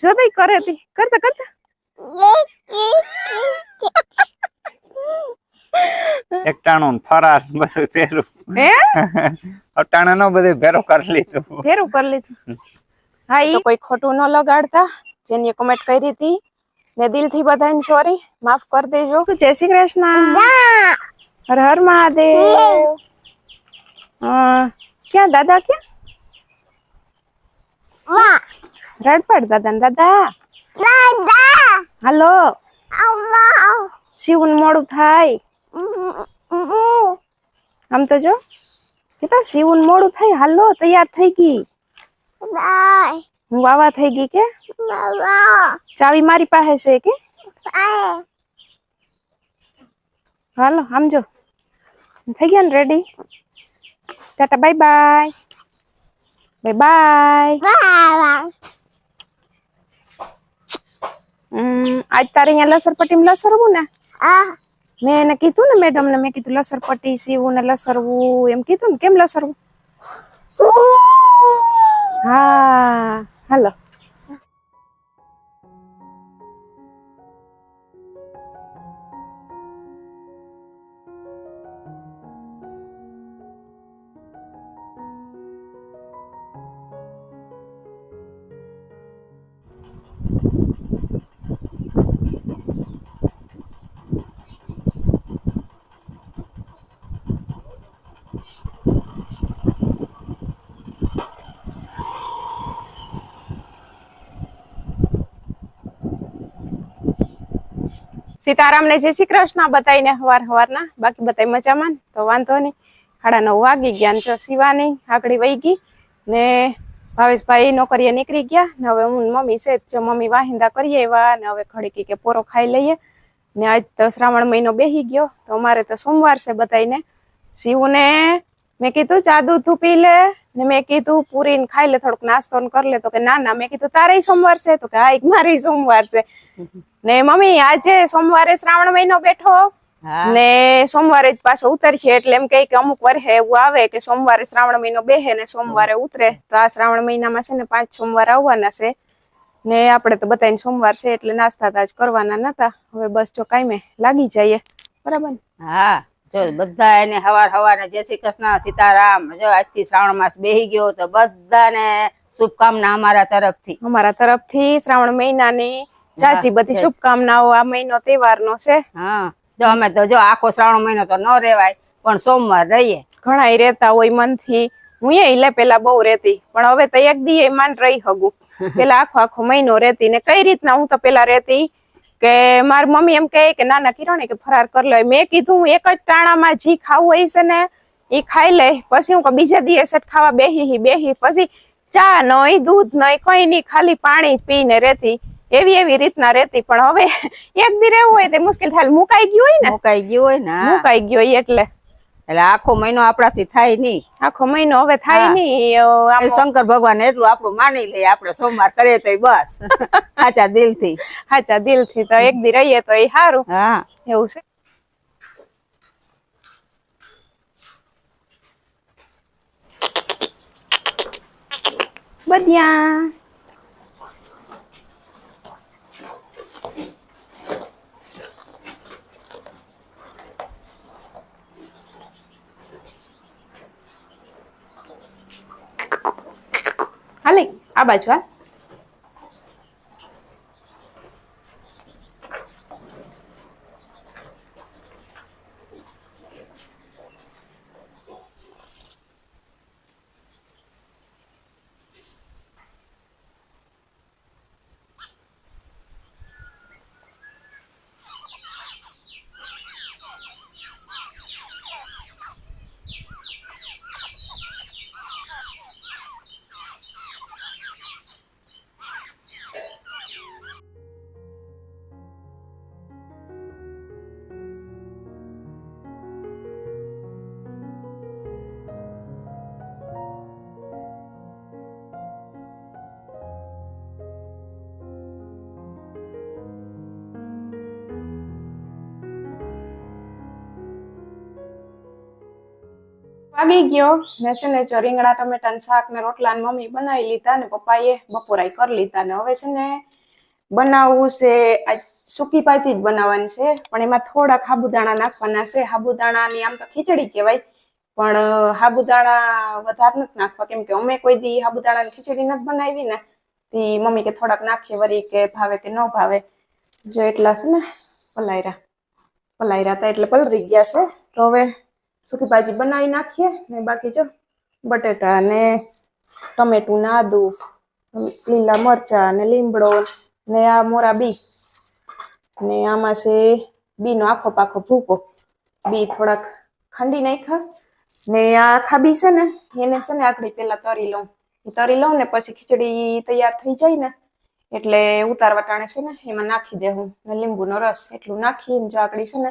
જો તઈ કરે તી. કરતા કરતા. એકટાણું ફરાર બધું પહેરું હે? અટાણે નો બધું ભેરો કરી લીધું. ફેરું કરી લીધું. હા ઈ કોઈ ખોટું ન લગાડતા. જેની કમેન્ટ કરી હતી. ને દિલથી બધાને સોરી માફ કરી દેજો. જય શ્રી કૃષ્ણ? હર હર મહાદેવ. હા ક્યાં દાદા ક્યાં? રડપડ દાદા ને દાદા હાલો શિવન મોડું થાય આમ તો જો કેતા શિવન મોડું થાય હાલો તૈયાર થઈ ગઈ હું વાવા થઈ ગઈ કે ચાવી મારી પાસે છે કે હાલો આમ જો થઈ ગયા ને ready tata bye bye bye bye હમ આજ તારે અહીંયા લસરપટ્ટીમાં લસરવું ને મેં એને કીધું ને મેડમ ને મેં કીધું લસરપટ્ટી સીવું ને લસરવું એમ કીધું ને કેમ લસરવું હા હાલો સીતારામને જય શ્રી કૃષ્ણ બતાવીને હવાર હવારના. બાકી બતાવી મજામાં? તો વાંધો નહીં. સાડા નવ વાગી ગયા ને જો શિવાની આગળી વહી ગઈ ને ભાવેશભાઈ નોકરીએ નીકળી ગયા ને હવે હું મમ્મી છે જ જો મમ્મી વાહિંદા કરીએ એવા ને હવે ઘડીકી કે પોરો ખાઈ લઈએ ને આજ તો શ્રાવણ મહિનો બેસી ગયો તો અમારે તો સોમવાર છે બતાવીને શિવને મેં કીધું ચા દૂધ પી લે. ને મેં કીધું પૂરી ખાઈ લે થોડુંક નાસ્તો કરી લે. તો કે ના ના. મેં કીધું તારે સોમવાર છે. તો કે હા મારી સોમવાર છે. ને મમ્મી આજે સોમવારે શ્રાવણ મહિનો બેઠો. ને સોમવારે જ પાછો ઉતરશે એટલે એમ કે અમુક વર્ષે એવું આવે કે સોમવારે શ્રાવણ મહિનો બેહે ને સોમવારે ઉતરે. તો આ શ્રાવણ મહિનામાં છે ને પાંચ સોમવાર આવવાના છે. ને આપણે તો બધાને સોમવાર છે એટલે નાસ્તા તાજ કરવાના નતા. હવે બસ જો કાંઈ લાગી જઈએ. બરાબર હા. જો બધા એને હવાર હવારે જય શ્રી કૃષ્ણ સીતારામ. જો આજથી શ્રાવણ માસ બેહી ગયો તો બધાને શુભકામના અમારા તરફથી. અમારા તરફથી શ્રાવણ મહિનાની ચાચી બધી શુભકામનાઓ આ મહિનો તહેવારનો છે. હા જો અમે તો જો આખો શ્રાવણ મહિનો તો ન રેવાય પણ સોમવાર રહીએ. ઘણા રહેતા હોય મનથી. હું એ લે પેલા બહુ રહેતી પણ હવે તો એક દી માન રહી હગું. પેલા આખો આખો મહિનો રહેતી ને કઈ રીતના હું તો પેલા રહેતી? કે મારી મમ્મી એમ કહે કે નાના કિરણે કે ફરાર કરી લે. મેં કીધું હું એક જ ટાણામાં જી ખાવું હોય છે ને એ ખાઈ લે. પછી હું કે બીજા દિવસે ખાવા બેહી બેહી. પછી ચા નહીં દૂધ નહીં કઈ નહીં ખાલી પાણી જ પીને રહેતી એવી એવી રીતના રહેતી પણ હવે એક દી રહેવું હોય તે મુશ્કેલ થાય. મુકાઈ ગયું હોય ને? મુકાઈ ગયું હોય ને મુકાઈ ગયો હોય એટલે. એટલે આખો મહિનો આપણાથી થાય નહીં. આખો મહિનો હવે થાય. નહીં શંકર ભગવાન એટલું આપણું માની લઈએ આપણે સોમવાર કરીએ તો બસ. સાચા દિલથી. સાચા દિલથી તો એક દી રહીએ તો એ સારું. હા. એવું છે. બધિયા હાલે આ બાજુ હાલ. વાગી ગયો. ને છે ને જો રીંગણા ટમેટાનું શાક ને રોટલા ને મમ્મી બનાવી લીધા ને પપ્પાએ બપોરાય કરી લીધા ને હવે છે ને બનાવવું છે. આજ સૂકી ભાજી જ બનાવવાની છે, પણ એમાં થોડાક સાબુદાણા નાખવાના છે. સાબુદાણાની આમ તો ખીચડી કહેવાય, પણ હાબુદાણા વધારે નથી નાખવા. કેમ કે અમે કોઈ દી સાબુદાણાની ખીચડી નથી બનાવી ને, તે મમ્મી કે થોડાક નાખીએ વળી કે ભાવે કે ન ભાવે. જો એટલા છે ને પલાયરા પલાયરા હતા એટલે પલરી ગયા છે. તો હવે સૂકી ભાજી બનાવી નાખીએ ને બાકી જો બટેટા ને ટમેટું ને આદુ, લીલા મરચા ને લીમડો ને આ મોરા બી ને આમાં છે બીનો આખો પાખો ભૂકો. બી થોડાક ખાંડી નાખ્યા ને આ આખા બી છે ને એને છે ને આખડી પેલા તરી લઉં. તરી લઉં ને પછી ખીચડી તૈયાર થઈ જાય ને એટલે ઉતારવા ટાણે છે ને એમાં નાખી દે હું ને લીંબુનો રસ એટલું નાખીને જો આકડી છે ને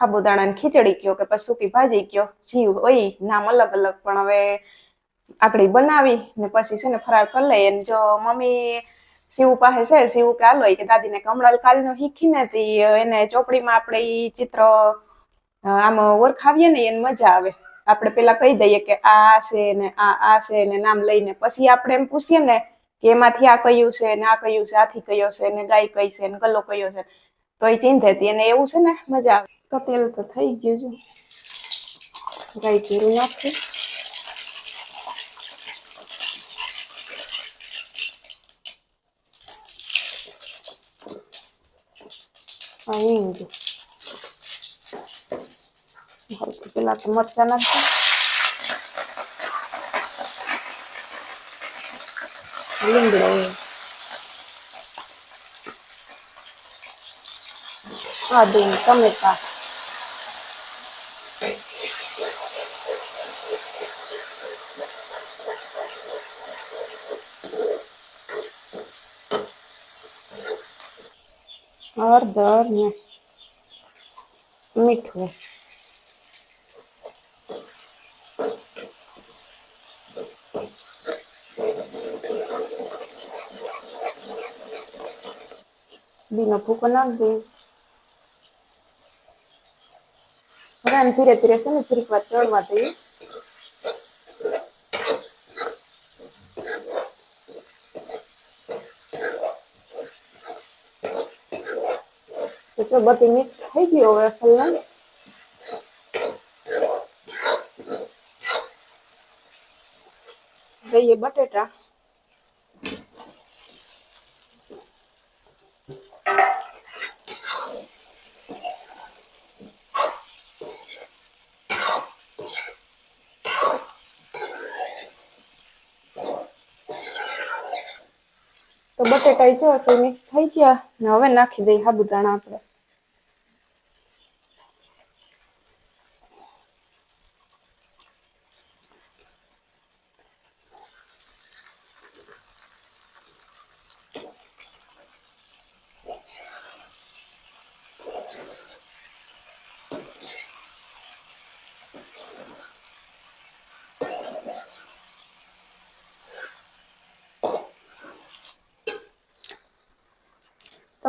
સાબુદાણાની ખીચડી કયો કે પછી સૂકી ભાજી કયો જીવ હોય, નામ અલગ અલગ. પણ હવે આકડી બનાવી ને પછી છે ને ફરાર કરી લઈએ. ને જો મમ્મી શિવ પાસે છે શિવ કે હાલો કે દાદીને કમળાલ કાલનો શીખીને તી એને ચોપડીમાં આપણે ચિત્ર આમ ઓળખાવીએ ને એને મજા આવે. આપણે પેલા કહી દઈએ કે આ છે ને આ આ છે ને નામ લઈને પછી આપણે એમ પૂછીએ ને કે એમાંથી આ કયું છે ને આ કયું છે, આથી કયો છે ને ગાય કઈ છે ને ગલ્લો કયો છે. તો એ ચિંધેતી એને એવું છે ને મજા આવે. તો તેલ તો થઈ ગયું છે. ગાય જીરું નાખી હિંગ પેલા તો મરચા નાખી લીમડો આદુ, ટમેટા. હળદર મીઠું બીનો ભૂકો નાખ દઈએ હવે ધીરે ધીરે છે ને જરીક ચડવા દઈએ જો બધી મિક્સ થઈ ગયું હવે અસલ લઈએ બટેટા. તો બટેટા જો મિક્સ થઈ ગયા. ને હવે નાખી દઈએ સાબુદાણા આપણે.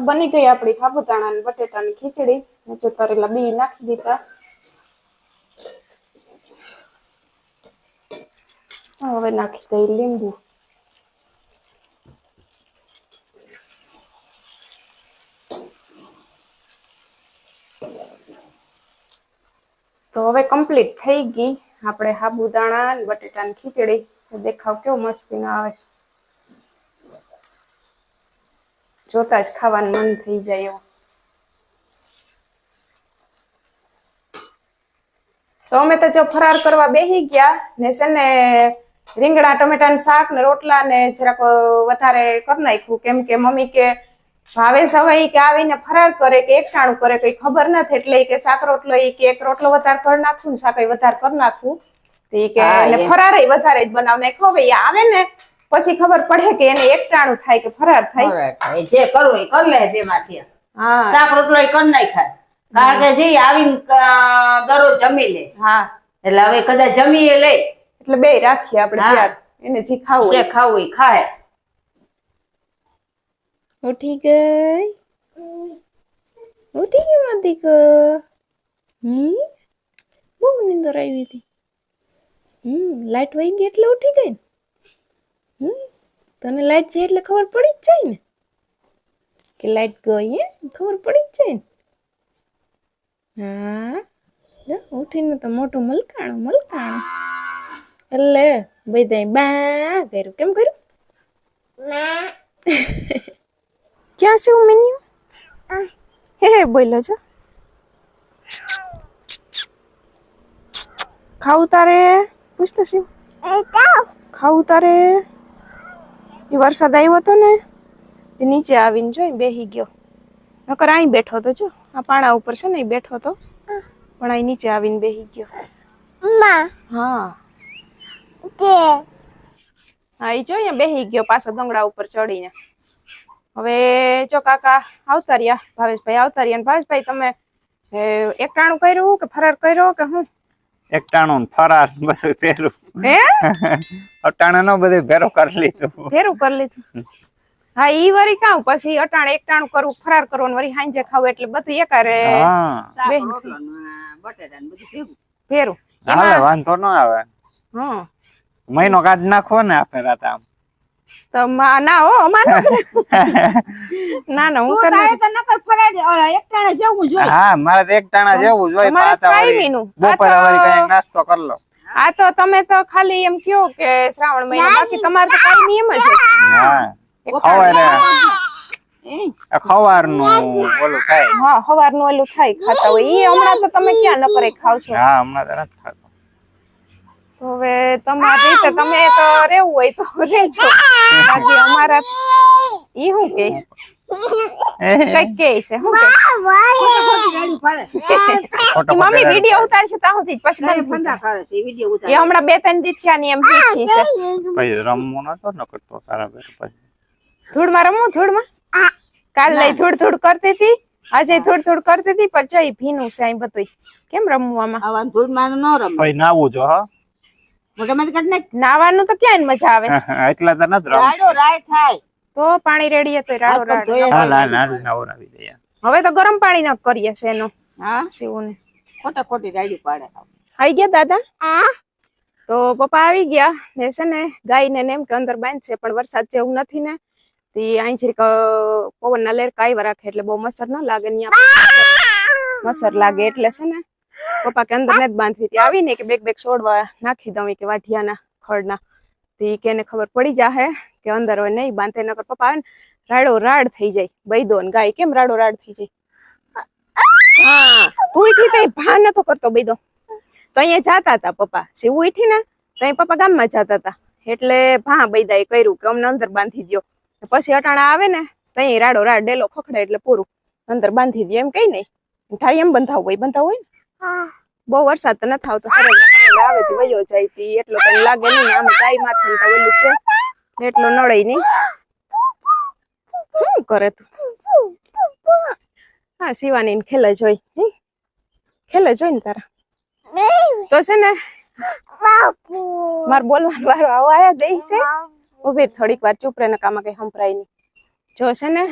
તો બની ગઈ આપણી સાબુદાણા અને બટેટાની ખીચડી. જો તરેલા બી નાખી દીધા. હવે નાખી દઈ લીંબુ. તો હવે કમ્પ્લીટ થઈ ગઈ આપણે સાબુદાણા બટેટા બટેટાની ખીચડી. દેખાવ કેવો મસ્તીનો આવે છે. જોતા જ ખાવાનું મન થઈ જાય એવું. તો અમે તો જો ફરાર કરવા બેસી ગયા ને છે ને રીંગણા ટમેટાનું શાક ને રોટલા ને જરાક વધારે કરી નાખ્યું. કેમ કે મમ્મી કે ભાવે સવાઈ કે આવીને ફરાર કરે કે એકટાણું કરે કઈ ખબર નથી એટલે કે શાક રોટલો કે એક રોટલો વધારે કરી નાખું ને શાક વધારે કરી નાખું. તો કે. ફરાર વધારે જ બનાવ નાખો ભાઈ આવે ને પછી ખબર પડે કે એને એકટાણું થાય કે ફરાર થાય. જે કરવું એ કરી લે બે માંથી શાક રોટલો એ કરી નાખાય. કારણ કે જે આવીને દરરોજ જમી લે. હા. એટલે હવે કદાચ જમી એ લે. એટલે બે રાખીએ આપણે. ત્યાર. એને જે ખાવું જે ખાવું એ ખાય. ઉઠી ગઈ? ઉઠી ગઈ મારી કો? હમ? બહુ નીંદર આવી હતી. હમ લાઈટ વહી ગઈ એટલે ઉઠી ગઈ ને? તને લાઈટ છે એટલે ખબર પડી જ જાય ને? કે લાઈટ ગઈ હે ખબર પડી જ જાય ને? હા. ઉઠીને તો મોટું મલકાણું મલકાણું. એટલે બધા બા કર્યું. કેમ કર્યું? ક્યાં છે મેન્યુ? હે હે બોલો છો ખાવું તારે? પૂછતો શિવ ખાવું તારે? એ વરસાદ આવ્યો હતો ને એ નીચે આવીને જોઈ બેહી ગયો. નકર અહીં બેઠો હતો જો આ પાણા ઉપર છે ને એ બેઠો હતો પણ અહીં નીચે આવીને બેહી ગયો. હા. હા એ જો અહીંયા બેહી ગયો પાછો દંગડા ઉપર ચડીને. હવે જો કાકા આવતા રહ્યા ભાવેશભાઈ આવતા રહ્યા અને ભાવેશભાઈ તમે એકટાણું કર્યું કે ફરાર કર્યો કે હું? એક ટાણું ને ફરાર બધું પહેરું. હે? અટાણે નો બધું ભેરો કરી લીધું. ભેરું કરી લીધું? હા ઈ વરી કાઉ પછી અટાણે એકટાણું કરવું ફરાર કરવું વરી હાંજે ખાવું એટલે બધું એકારે હા. બટેટા બધું ભેગું. ફેરું હાલે વાંધો ન આવે. હમ. મહિનો કાઢ નાખો ને આપે રાત આમ. તો ના હો અમાર ના ના હું કરે તો નકર ફરાડી ઓલા એકટાણે જવું જોઈએ. હા મારે તો એક ટાણા જેવું જોઈએ પાતા વાળી બપોરે વળી કંઈક નાસ્તો કર લો આ તો તમે તો ખાલી એમ કયો કે શ્રાવણ મહિનો બાકી તમારે તો કઈ નિયમ જ છે હા ખવાય ખવારનું ઓલું થાય. હા સવારનું ઓલું થાય ખાતા હોય. એ હમણાં તો તમે ક્યાં ન કરે ખાવ છો? હા હમણાં તો નથી હવે તમારી રીતે તમે તો રહેવું હોય તો રહેજો. બાકી અમારા ઈ હું કે છે? હું. કે ગાડી પાડે ખોટો ઈ મમ્મી વીડિયો ઉતારશે ત્યાં સુધી પછી મને ફંદા કરે છે વીડિયો જાય. એ હમણાં બે ત્રણ દી થયા ની એમ શીખી છે. પછી રમવું નતો ન કરતો તારા બેર પછી? ધૂળમાં રમવું ધૂળમાં? કાલ લઈ ધૂળ ધૂળ કરતી હતી આજે ધૂળ ધૂળ કરતી હતી પણ જઈ ભીનું છે અહીં બધું કેમ રમવામાં આમાં? આવા ધૂળમાં ન રમે. નાવું જો હા? નાવાનું તો ક્યાં મજા આવે. એટલા તો નથી રાડો રાય થાય. તો પાણી રેડીએ તો રાડો રાડ. હા ના ના નવરાવી દે હવે તો ગરમ પાણી ના કરીએ છે એનો. હા? શિવને ખોટા ખોટી રાડી પાડે. આવી ગયા દાદા? તો પપ્પા આવી ગયા. ને છે ને ગાયને ને એમ કે અંદર બાંધ છે પણ વરસાદ જેવું નથી ને. તે અહીં અ, પવનના લેર કાયવા રાખે એટલે બહુ મચ્છર ન લાગે ને મસર લાગે એટલે છે ને પપ્પા કે અંદર નથી બાંધવી આવી આવીને કે બેગ બેગ છોડવા નાખી દઉં કે વાઢિયાના ખડના તે કે એને ખબર પડી જાહે કે અંદર હોય નહીં બાંધે, નકર પપ્પા આવે ને, રાડો રાડ થઈ જાય, બૈદો ને ગાય, કેમ રાડો રાડ થઈ જાય? હા, તું ઉઠી તઈ ભાન નતો કરતો બૈદો. તો અહીંયા જાતા હતા પપ્પા શિવ ઉઠી ને, તો અહીં પપ્પા ગામમાં જતા હતા એટલે ભા બૈદાએ કર્યું કે અમને અંદર બાંધી દો પછી અટાણા આવે ને, તો અહીં રાડો રાડ ડેલો ખખડે એટલે પૂરું. અંદર બાંધી દો એમ કઈ નહીં. થાય એમ બંધાવું હોય બંધાવું હોય ને. બહુ વરસાદ તો નથી આવતો. આવે તો વયો જાય તી. એટલો તને લાગે નહીં આમ ગાય માથે તો ઓલું છે. એટલો નડે નહીં. શું કરે તું? હા, શિવાની ને ખેલે જોઈ? ખેલે જોઈ ને તારા? તો છે ને, મારે બોલવાનો વારો આવો આયા દઈ છે. ઊભી થોડીક વાર, ચૂપ રહે ને કામાં કઈ સંભળાય નહીં. જો છે ને,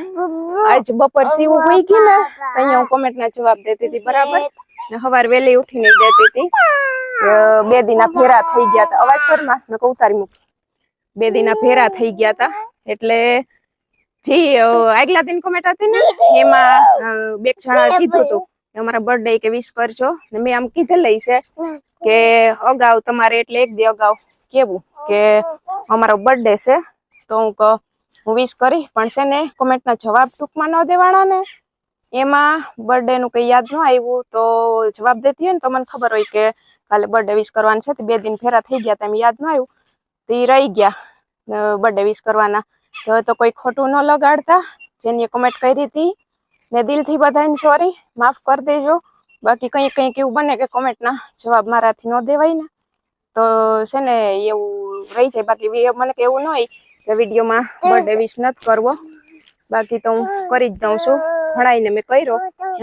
આજ બપોર સીવું હોઈ ગઈ ને અહીંયા હું કોમેન્ટ ના જવાબ દેતી હતી બરાબર? ને સવાર વેલી ઉઠીને જતી હતી. બે દિના ફેરા થઈ ગયા હતા. અવાજ કરમાં મેં કહું ઉતારી મૂક બે દિના ફેરા થઈ ગયા હતા. એટલે જી આગલા દિન કોમેન્ટ હતી ને, એમાં બે જણા કીધું હતું અમારા બર્થડે કે વિશ કરજો. ને મેં આમ કીધેલી છે કે અગાઉ તમારે એટલે એક દી અગાઉ કેવું કે અમારો બર્થડે છે. તો હું હું વિશ કરી, પણ છે ને કોમેન્ટના જવાબ ટૂંકમાં ન દેવાના ને. એમાં બર્થડે નું કઈ યાદ ન આવ્યું તો જવાબ દેતી હોય ને તો મને ખબર હોય કે કાલે બર્થડે વિશ કરવાનું છે. બે દિન ફેરા થઈ ગયા તેમ યાદ ન આવ્યું. તો એ રહી ગયા બર્થડે વિશ કરવાના. તો હવે તો કોઈ ખોટું ન લગાડતા. જેની કોમેન્ટ કરી હતી ને દિલથી બધાને સોરી માફ કરી દેજો. બાકી કંઈક કંઈક એવું બને કે કોમેન્ટના જવાબ મારાથી ન દેવાય ને. તો છે ને એવું રહી જાય. બાકી મને કે એવું ન હોય કે વિડીયોમાં બર્થડે વિશ નથી કરવો. બાકી તો હું કરી જ દઉં છું. ભણાઈને મેં કર્યો.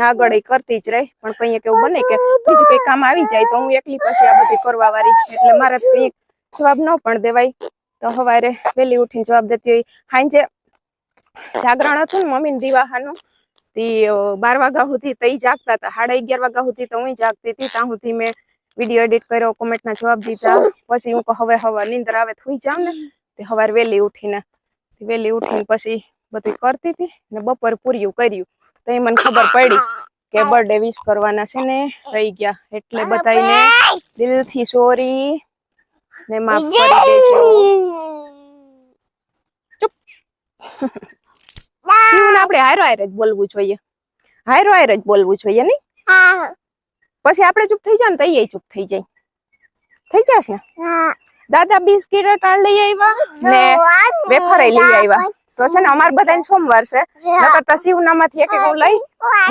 આગળ એ કરતી જ રહી. પણ કંઈક એવું બને કે બીજું કંઈ કામ આવી જાય તો હું એકલી પછી આ બધી કરવા વાળી એટલે મારે કંઈક જવાબ ન પણ દેવાય. તો સવારે વહેલી ઉઠીને જવાબ દેતી હોય. સાંજે જાગરણ હતું ને મમ્મીને દિવાહાનું. તે બાર વાગ્યા સુધી તઈ જાગતા હતા. સાડા અગિયાર વાગ્યા સુધી તો હું જાગતી હતી. ત્યાં સુધી મેં વીડિયો એડિટ કર્યો, કોમેન્ટના જવાબ દીધા. પછી હું હવે હવે, નીંદર આવે હુઈ જાઉં ને. તે સવારે વહેલી ઉઠીને વહેલી ઉઠીને પછી બધું કરતી હતી ને બપોર પૂર્યું કર્યું. તો એ મને ખબર પડી કે બર્થડે વિશ કરવાના છે ને રહી ગયા. એટલે બધાને દિલથી સોરી ને માફ કરી દેજો. શિવને આપણે હારો હારે જ બોલવું જોઈએ. હાયરો હારે જ બોલવું જોઈએ નહીં? પછી આપણે ચૂપ થઈ જાય ને તો એ ચૂપ થઈ જાય. થઈ જશ ને? દાદા બિસ્કીટ લઈ આવ્યા ને વેફર લઈ આવ્યા. તો છે ને અમાર બધાને સોમવાર છે. નકર તો શિવનામાંથી એક એક હું લઈ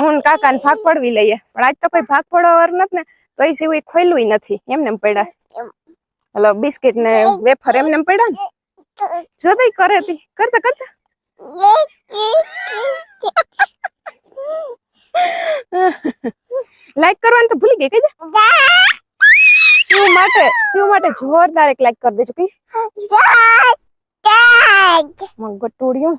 હું કાકાને ભાગ પડવી લઈએ. પણ આજ તો કોઈ ભાગ પડવા નથી ને તો એ શિવ ખોલ્યું નથી. એમને એમ પડ્યા. હલો બિસ્કીટ ને વેફર એમને એમ પડ્યા ને? જો તઈ કરે તી. કરતા કરતા. લાઈક કરવાનું તો ભૂલી ગઈ કઈ શિવ માટે શિવ માટે જોરદાર એક લાઈક કરી દેજો કે મગ ગટુડિયું